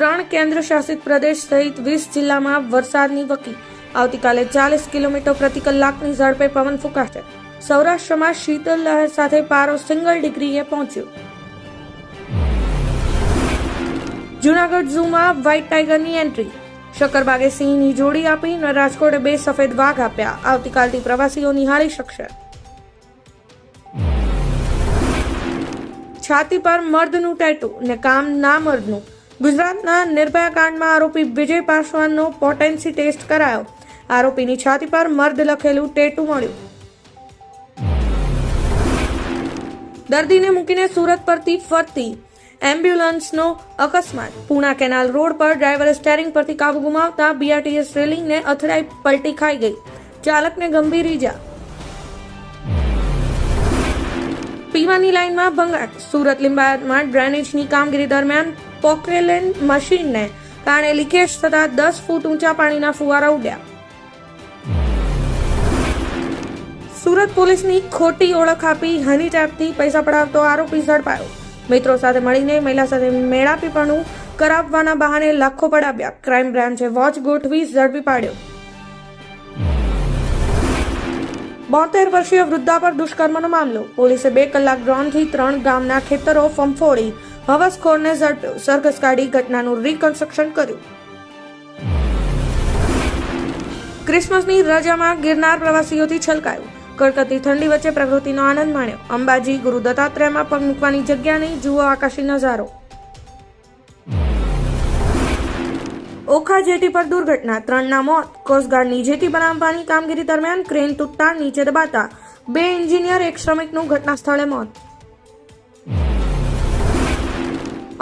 કેન્દ્ર શાસિત પ્રદેશ સહિત વીસ જિલ્લામાં વરસાદની વકી. આવતીકાલે ચાલીસ કિલોમીટર પ્રતિ કલાકની ઝડપે પવન ફૂંકાશે. સૌરાષ્ટ્રમાં શીતલ લહેર સાથે પારો સિંગલ ડિગ્રીએ પહોંચ્યો. જુનાગઢ ઝૂમાં વ્હાઇટ ટાઈગરની એન્ટ્રી. શક્કરબાગે સિંહની જોડી આપી રાજકોટે બે સફેદ વાઘ આપ્યા. આવતીકાલથી પ્રવાસીઓ નિહાળી શકશે. છાતી પર મર્દનું ટેટુ ને કામ ના મર્દનું. ગુજરાતના નિર્ભયા કાંડમાં આરોપી વિજય પાસવાનનો પોટેન્સી ટેસ્ટ કરાયો. આરોપીની છાતી પર મર્દ લખેલું ટેટુ મળ્યું. દર્દીને મૂકીને સુરત પરથી ફરતી એમ્બ્યુલન્સનો અકસ્માત. પૂણા કેનાલ રોડ પર ડ્રાઈવરે સ્ટેરિંગ પરથી કાબુ ગુમાવતા બીઆરટીએસ રેલિંગને અથડાઈ પલટી ખાઈ ગઈ. ચાલકને ગંભીર ઈજા. પીવાની લાઇનમાં ભંગાટ સુરત લિંબાયતમાં ડ્રેનેજની કામગીરી દરમિયાન પોકેલેન મશીનને કારણે લીકેજ થતા દસ ફૂટ ઊંચા પાણીના ફુવારા ઉડ્યા. સુરત પોલીસની ખોટી ઓળખ આપી હની ટેપથી પૈસા પડાવતો આરોપી ઝડપાયો. મિત્રો સાથે મળીને મહિલા સાથે મેળાપીપણું કરાવવાના બહાને લાખો પડાવ્યા. ક્રાઇમ બ્રાન્ચે વોચ ગોઠવી ઝડપી પાડ્યો. બોતેર વર્ષીય વૃદ્ધા પર દુષ્કર્મનો મામલો. પોલીસે બે કલાક ડ્રોનથી ત્રણ ગામના ખેતરો ફંફોડી હવસખોરને સરઘસ કાઢી ઘટનાનું રિકન્સ્ટ્રક્શન કર્યું. ક્રિસમસની રજામાં ગિરનાર પ્રવાસીઓથી છલકાયું. કડકડતી ઠંડી વચ્ચે પ્રકૃતિનો આનંદ માણ્યો. અંબાજી ગુરુ દત્તાત્રેયમાં પગ મૂકવાની જગ્યા નહીં, જુઓ આકાશી નજારો. ઓખા જેટી પર દુર્ઘટના. ત્રણના મોત. કોસ્ટગાર્ડની જેટી બનાવવાની કામગીરી દરમિયાન ક્રેન તૂટતા નીચે દબાતા બે એન્જિનિયર, એક શ્રમિકનું ઘટના સ્થળે મોત.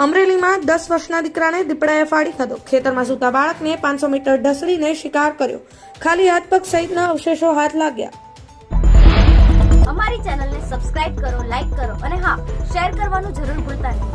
અમરેલીમાં દસ વર્ષના દીકરાને દીપડાએ ફાડી ખાધો. ખેતરમાં સૂતા બાળકને પાંચસો મીટર ઢસડીને શિકાર કર્યો. ખાલી હાથ પગ સહિતના અવશેષો હાથ લાગ્યા. અમારી ચેનલને સબસ્ક્રાઇબ કરો લાઈક કરો અને હા, શેર કરવાનું જરૂર ભૂલતા નહીં.